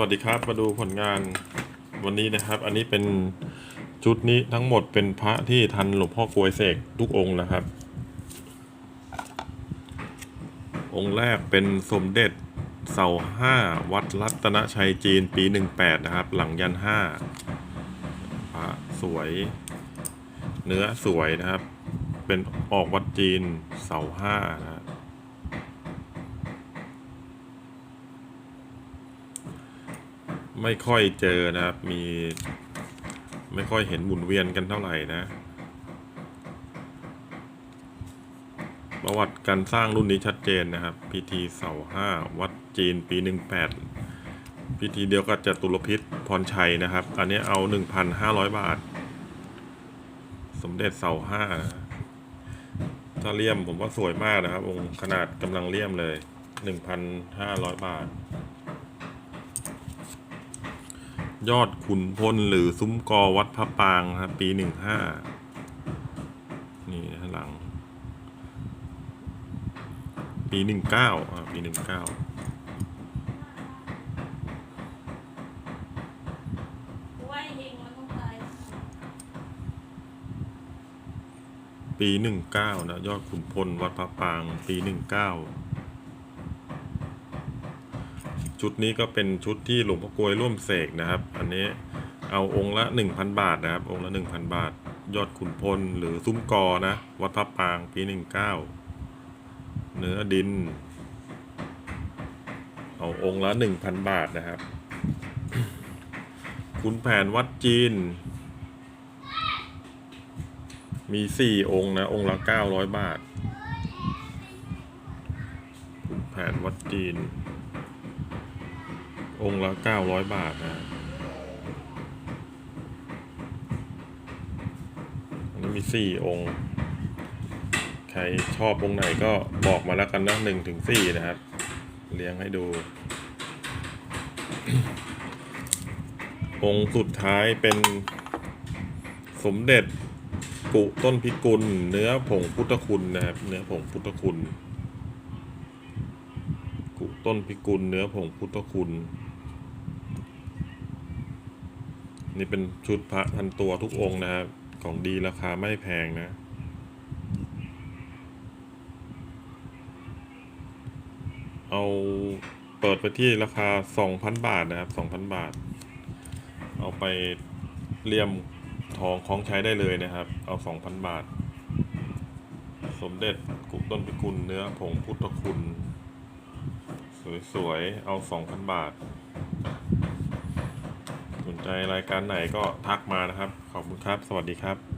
วัสดีครับมาดูผลงานวันนี้นะครับ อันนี้เป็นชุดนี้ทั้งหมดเป็นพระที่ทันหลวงพ่อกลวยเสกทุกองค์นะครับ องค์แรกเป็นสมเด็จเสาห้าวัดรัตนชัยจีนปีหนึ่งแปดนะครับ หลังยันห้าพระสวย เนื้อสวยนะครับ เป็นออกวัดจีนเสาห้านะครับ ไม่ค่อยเจอนะครับ มีไม่ค่อยเห็นหมุนเวียนกันเท่าไหร่นะ ประวัติการสร้างรุ่นนี้ชัดเจนนะครับ พิธีเสาห้าวัดจีนปีหนึ่งแปดพิธีเดียวกับจตุรพิษพรชัยนะครับ อันนี้เอาหนึ่งพันห้าร้อยบาท สมเด็จเสาห้าถ้าเลี่ยมผมว่าสวยมากนะครับองค์ขนาดกำลังเลี่ยมเลยหนึ่งพันห้าร้อยบาท ยอดขุนพลหรือซุ้มกอวัดพระปางครับปีหนึ่งห้านี่ข้างหลัง ปีหนึ่งเก้าอ่าปีหนึ่งเก้าไหวเฮงแล้วต้องตายปีหนึ่งเก้านะ ยอดขุนพลวัดพระปาง ปีหนึ่งเก้า ชุดนี้ก็เป็นชุดที่หลวงพ่อกลวยร่วมเสกนะครับ อันนี้เอาองค์ละหนึ่งพันบาทนะครับ องค์ละหนึ่งพันบาท ยอดขุนพลหรือซุ้มกอนะ วัดพระปางปีหนึ่งเก้าเนื้อดิน เอาองค์ละหนึ่งพันบาทนะครับขุนแผนวัดจีน มีสี่องค์นะ องค์ละเก้าร้อยบาทขุนแผนวัดจีน องค์ละเก้าร้อยบาทนะอันนี้มีสี่องค์ ใครชอบองค์ไหนก็บอกมาแล้วกันนะหนึ่งถึงสี่นะครับ เลี้ยงให้ดู องค์สุดท้ายเป็นสมเด็จกุต้นพิกุล เนื้อผงพุทธคุณนะครับ เนื้อผงพุทธคุณ ต้นพิกุลเนื้อผงพุทธคุณ นี่เป็นชุดพระพันตัวทุกองค์นะครับ ของดีราคาไม่แพงนะเอาเปิดไปที่ราคา 2,000 บาทนะครับ 2,000 บาท เอาไปเลี่ยมทองคล้องใช้ได้เลยนะครับ เอา 2,000 บาท สมเด็จกุต้นพิกุลเนื้อผงพุทธคุณ สวยๆ เอา 2,000 บาท สนใจรายการไหนก็ทักมานะครับ ขอบคุณครับ สวัสดีครับ